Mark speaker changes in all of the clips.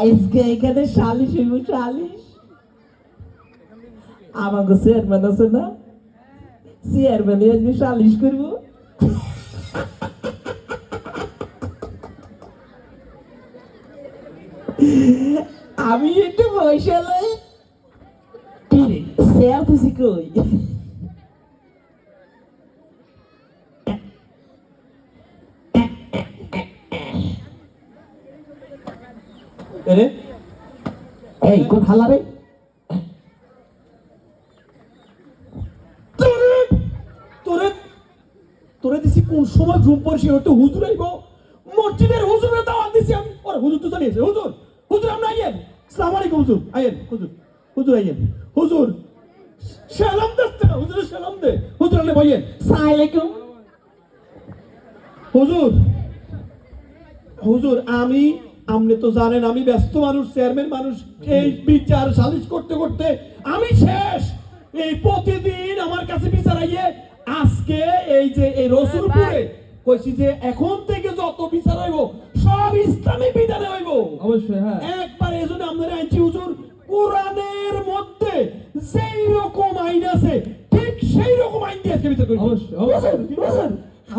Speaker 1: আজকে এখানে সালিশ হইব, সালিশ? আমাকে চেয়ারম্যান আছে না? চেয়ারম্যানে আজকে সালিশ করব। আমি একটু পয়সা লাই। চেয়ার খুশি কই?
Speaker 2: এরে?
Speaker 1: এই, কোন হালা রে?
Speaker 2: তোরে তোরে দিছি কোন সময় ঘুম পড়ছি হয়তো হুজুর আইব। মসজিদের হুজুরের দাওয়াত দিছি আমি। ওরে হুজুর তো জানিয়েছে হুজুর হুজুর আমরা আইয়েন। সালাম আলাইকুম হুজুর। আইয়েন, হুজুর হুজুর আইয়েন। হুজুর, সালাম দে হুজুর সালাম দে। হুজুর আলে ভাইয়েন
Speaker 1: সালামালাইকুম।
Speaker 2: হুজুর হুজুর, আমি আপনি তো জানেন আমি ব্যস্ত মানুষ চেয়ারম্যান মানুষ। এই বিচার সালিশ করতে করতে আমি শেষ। এই প্রতিদিন আমার কাছে বিচার আইয়ে আজকে এই যে এই রসুলপুরে কইছি যে এখন থেকে যত বিচার হইব সব ইসলামী বিধানে হইব।
Speaker 3: অবশ্যই হ্যাঁ।
Speaker 2: একবার এই জন্য আপনার আইনছি হুজুর কোরআনের মধ্যে যেই রকম আইন আছে ঠিক সেই রকম আইন দিয়ে আজকে বিচার করি।
Speaker 3: অবশ্যই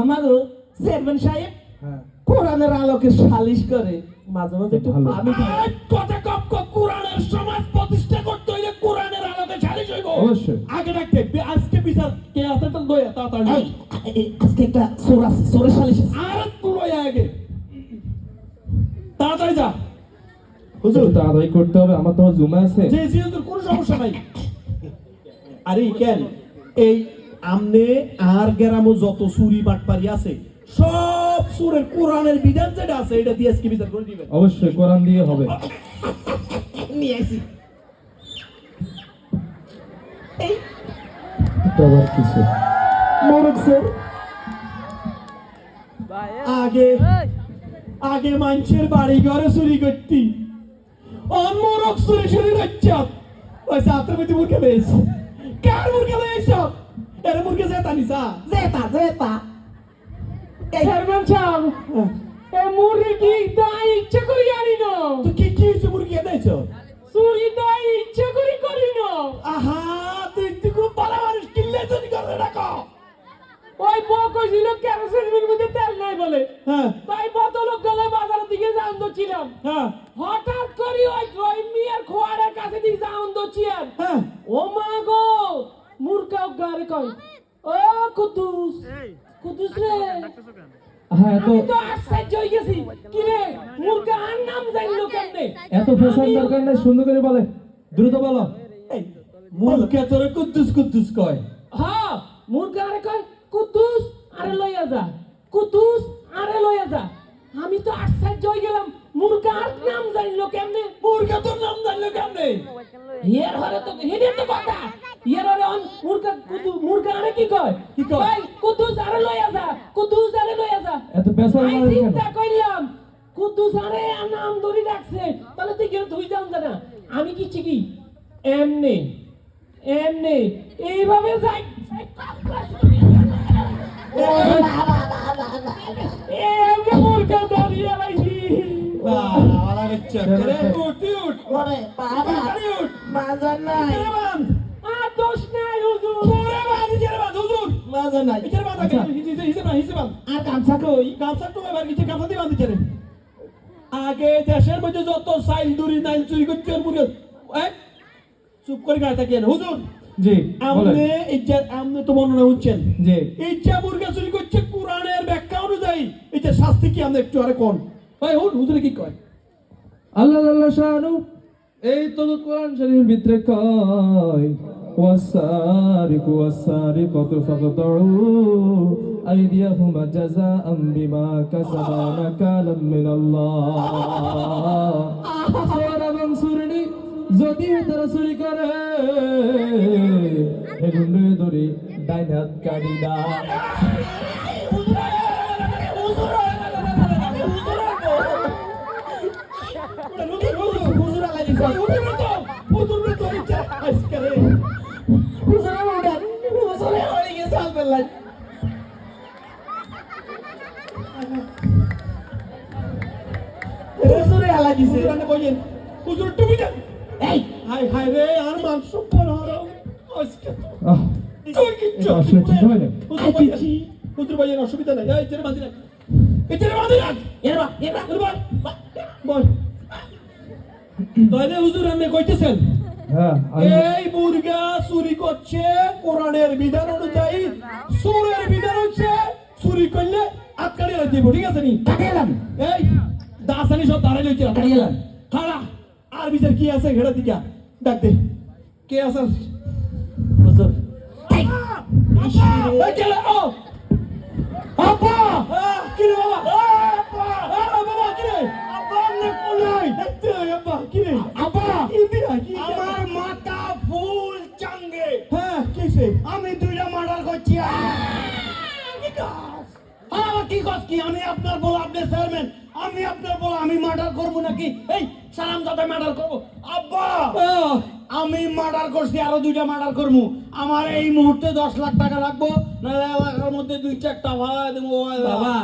Speaker 1: আমারও চেয়ারম্যান সাহেব
Speaker 3: হ্যাঁ।
Speaker 1: কোরআনের আলোকে সালিশ করে। মাঝে মাঝে একটু
Speaker 2: কথা কোরআনের সমাজ প্রতিষ্ঠা করতে হইলে কোরআনের আলোকে
Speaker 3: অবশ্যই।
Speaker 2: আগে রাখতে আজকে বিচার কে আছে তো দয়া তাড়াতাড়ি।
Speaker 1: আজকে একটা সোর আছে সালিশ
Speaker 2: আর একটু লয়া আগে। তাড়াতাড়ি যা।
Speaker 3: হুজুর তাড়াতাড়ি করতে হবে আমার তো জুমা আছে।
Speaker 2: যে যে তোর কোনো সমস্যা নাই। আরে কেন? এই আমনে আর গ্রামও যত সুরি বাটপারি আছে সব সুরের কোরআনের বিধান যেটা আছে এটা দিয়ে আজকে বিচার করে দিবেন।
Speaker 3: অবশ্যই কোরআন দিয়ে হবে।
Speaker 1: নিয়ে আসি। এই।
Speaker 3: আবার কিছু
Speaker 2: আগে আগে মানুষের বাড়ি ঘরে চুরি করতি। অন্যরক চুরি চুরি ওই মুরগে কার এর মুরগে জেতা নিসা
Speaker 1: জেতা জেতা। এই
Speaker 4: চেয়ারম্যান সাহেব এ মুরগি কি তাই ইচ্ছে করি আনি না।
Speaker 2: তুই কি কি হয়েছে মুরগি এনেছ
Speaker 4: চুরি তাই ইচ্ছে করি করি না।
Speaker 2: আহা তুই তুই খুব ভালো মানুষ কিনলে চুরি করে রাখো
Speaker 4: ওই বউ কইছিল কেরোসিনের মধ্যে তেল নাই বলে।
Speaker 2: হ্যাঁ।
Speaker 3: এত ফেসার দরকার নেই সুন্দর করে বলে। দ্রুত বলো।
Speaker 2: তোরে কুদ্দুস কুদ্দুস কয়।
Speaker 4: হ্যাঁ আরে কয় কুতুস আরে লইয়া যা। কুতুস আরে লইয়া যা। আমি তো আশ্চর্য হয়ে গেলাম নাম জানলো কেমনে?
Speaker 2: মুরগে তোর নাম জানলো কেমনে?
Speaker 4: ইয়ার হরে তো হেডে তো কথা। হরে অন মুরগা মুরগা আরে কি কয়?
Speaker 2: কি কয়?
Speaker 4: ভাই কুতুস আরে লইয়া যা কুতুস আরে লইয়া যা।
Speaker 3: এত
Speaker 4: আমি
Speaker 3: মানে কেন?
Speaker 4: চিন্তা কইলাম আরে নাম ধরে ডাকছে তাহলে তুই কেন আমি কি চিকি এমনি এমনি এইভাবে যাই।
Speaker 2: আরে
Speaker 1: গামছা কই?
Speaker 2: গামছা তো এবার কিছু গামছা দিয়ে বাঁধি রে আগে দেশের মধ্যে যত সাইল দড়ি নাইল চুরি করছে চুপ করে গায়ে থাকিয়ে হুজুর
Speaker 3: জি
Speaker 2: ইজ্জা আমনে তো বর্ণনা হচ্ছেন
Speaker 3: জি।
Speaker 2: ইচ্ছা মুরগা চুরি করছে কোরআনের ব্যাখ্যা অনুযায়ী। এটা শাস্তি কি আমরা একটু আরে কোন? ভাই হুন হুজুরে কি কয়?
Speaker 3: আল্লাহ আল্লাহ শানু এই তো কোরআন শরীফের ভিতরে কয় والسارق والسارقة فاقطعوا أيديهما جزاء بما كسبا نكالا من الله চোর এবং চুরনি যদি তারা চুরি করে হেগুন্ডে ধরে ডাইন হাত কাটি
Speaker 2: হুজুরে দিছে হুজুরে বইয়েন হুজুর একটু বুঝেন
Speaker 1: এই।
Speaker 2: হাই হাই রে আর মান সম্মান হারাম আজকে তো
Speaker 3: আহ,
Speaker 2: তুই কিচ্ছু
Speaker 3: এটা আসলে ঠিক না।
Speaker 2: হুজুর ভাইয়ের অসুবিধা নাই। এই ছেড়ে বাঁধি রাখ। এই ছেড়ে বাঁধি রাখ।
Speaker 1: এরা এরা
Speaker 2: বল বল। তাহলে হুজুর আপনি কইতেছেন? এই মুরগা চুরি করছে কোরআনের বিধান অনুযায়ী সুরের বিধান হচ্ছে চুরি করলে আটকাড়ি দিব ঠিক আছে নি? এই দাসানি সব দাঁড়াই লইছে
Speaker 1: কাটাইলাম
Speaker 2: খাড়া আর বিচার কি আছে ঘেরা দিকা ডাক দে। কে আছে
Speaker 1: হুজুর।
Speaker 2: কে আপা কি রে বাবা? আপা বাবা কি রে আপা কোলাই আপা কি রে আপা কি দিয়া কি
Speaker 5: আমার মাথা ফুল চাঙ্গে।
Speaker 2: হ্যাঁ কিসে
Speaker 5: আমি দুইটা মার্ডার করছি। আমার কি কস কি? আমি আপনার বল আপনি চেয়ারম্যান। আমি আপনার বল আমি মার্ডার করব নাকি? এই সালাম দাদা মার্ডার করব। আব্বা আমি মার্ডার করছি আরও দুইটা মার্ডার করব। আমার এই মুহূর্তে দশ লাখ টাকা লাগবো না এলাকার মধ্যে দুই চারটা ভাড়া দেবো।
Speaker 2: বাবা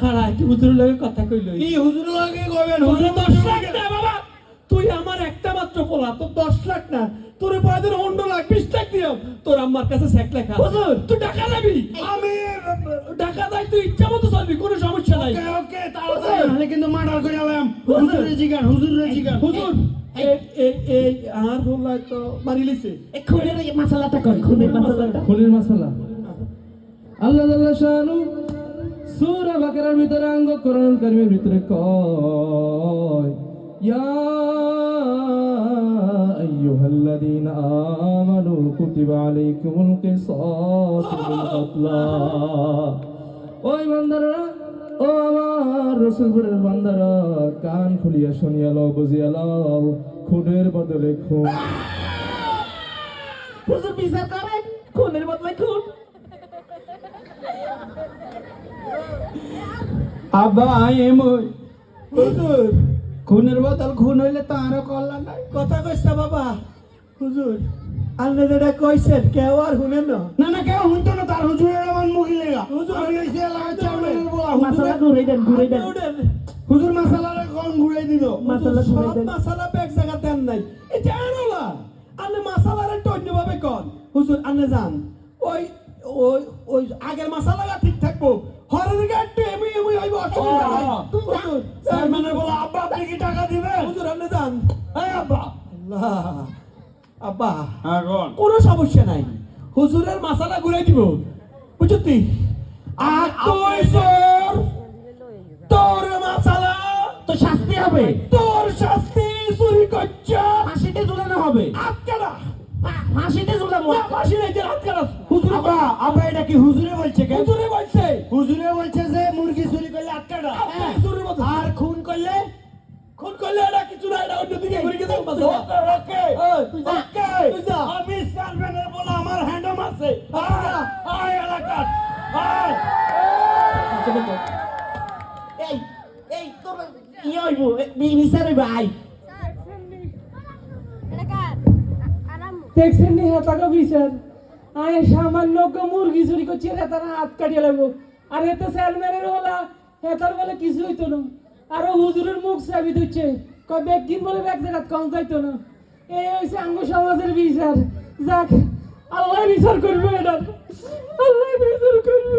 Speaker 2: খাড়া কি হুজুর লাগে কথা কইলো।
Speaker 5: কি হুজুর লাগে কবেন
Speaker 2: হুজুর দশ লাখ না বাবা তুই আমার একটা মাত্র পোলা তোর দশ লাখ না তোর পয়দের অন্য লাখ বিশ লাখ দিও তোর আমার কাছে স্যাক লেখা। হুজুর! তুই টাকা দেয় তুই ইচ্ছা মতো চলবি? কোনো সমস্যা নাই।
Speaker 5: ওকে ওকে তাড়াতাড়ি। নাহলে কিন্তু মার্ডার করে এলাম। হুজুর। জিগান হুজুর জিগান।
Speaker 2: হুজুর। এই আর হল্লাই তো মারি লিছে
Speaker 1: খুনের মশলাটা কর খুনের মশলাটা।
Speaker 3: খুলির মাসালা আল্লাহ আল্লাহ শানু সূরা বাকারার ভিতরে অঙ্গ কারিমের ভিতরে কয় ইয়া কাতলা ওই বান্দারা ও আমার রসুলপুরের বান্দারা কান খুলিয়া শুনিয়া লও বুঝিয়া লও খুনের বদলে খুন।
Speaker 1: হুজুর বিচার করে খুনের বদলে খুন।
Speaker 5: আব্বা এম ওই
Speaker 2: হুজুর।
Speaker 5: খুনের বদল খুন হইলে তো আরও কল্যাণ নাই।
Speaker 2: কথা কইছা বাবা। হুজুর। আন্নে যেটা কইছেন কেউ আর শুনেন না।
Speaker 5: না না কেউ শুনতো না তার আমার মুখি লেগা
Speaker 2: হুজুর,
Speaker 5: হইছে বলা
Speaker 1: মশলা ঘুরে দেন ঘুরে দেন।
Speaker 5: হুজুর মাসালারে কোন ঘুরে দিল?
Speaker 1: মশলা ঘুরে দেন।
Speaker 2: মাসালা জায়গা দেন নাই। এই যে আনোলা আনে মাসালারে টন্য ভাবে কন। হুজুর আনে যান। ওই ওই ওই আগের মাসালাটা ঠিক থাকব। হরের গাড়ি এমনি হইব অসুবিধা নাই। হুজুর
Speaker 5: চেয়ারম্যানের বলা আব্বা আপনি কি টাকা দিবেন?
Speaker 2: হুজুর আনে যান।
Speaker 5: এই আব্বা।
Speaker 2: আল্লাহ। আব্বা
Speaker 5: হ্যাঁ কোন?
Speaker 2: সমস্যা নাই। হুজুরের মাসালা ঘুরাই দিব। বুঝতি আর তুই তোর তোর মাসালা
Speaker 1: তো শাস্তি হবে।
Speaker 2: তোর শাস্তি চুরি করছে।
Speaker 1: ফাঁসিতে ঝুলানো হবে।
Speaker 2: আটকারা
Speaker 1: ফাঁসিতে ঝুলানো
Speaker 2: ফাঁসি নাই যে আটকারা
Speaker 5: হুজুর আব্বা আব্বা এটা কি হুজুরে বলছে কেন?
Speaker 2: হুজুরে বলছে।
Speaker 5: হুজুরে বলছে যে মুরগি চুরি করলে আটকাটা
Speaker 2: হ্যাঁ,
Speaker 5: আর খুন করলে
Speaker 2: করলে এটা কিছু না এটা অন্যদিকে ঘুরে গেছে
Speaker 5: ওকে ওকে। আমি চেয়ারম্যানের বলা আমার হ্যান্ডম আছে।
Speaker 2: আচ্ছা।
Speaker 5: আয় আয় এলাকার। আয়
Speaker 1: এই এই তোর কি হইব বিচার হইব আই
Speaker 4: দেখছেন নি হাতাকা বিচার আয় সামান্য মুরগি চুরি করছে তারা হাত কাটিয়ে লাগবো আর এতে স্যালম্যানের হলা হেতার বলে কিছু হইতো না। আরও হুজুরের মুখ চাবি দিচ্ছে কয় বলে ব্যাগ জায়গা কম যাইতো না। এই হয়েছে আঙ্গ সমাজের বিচার। যাক, আল্লাহ বিচার করবে এটা আল্লাহ বিচার করবে।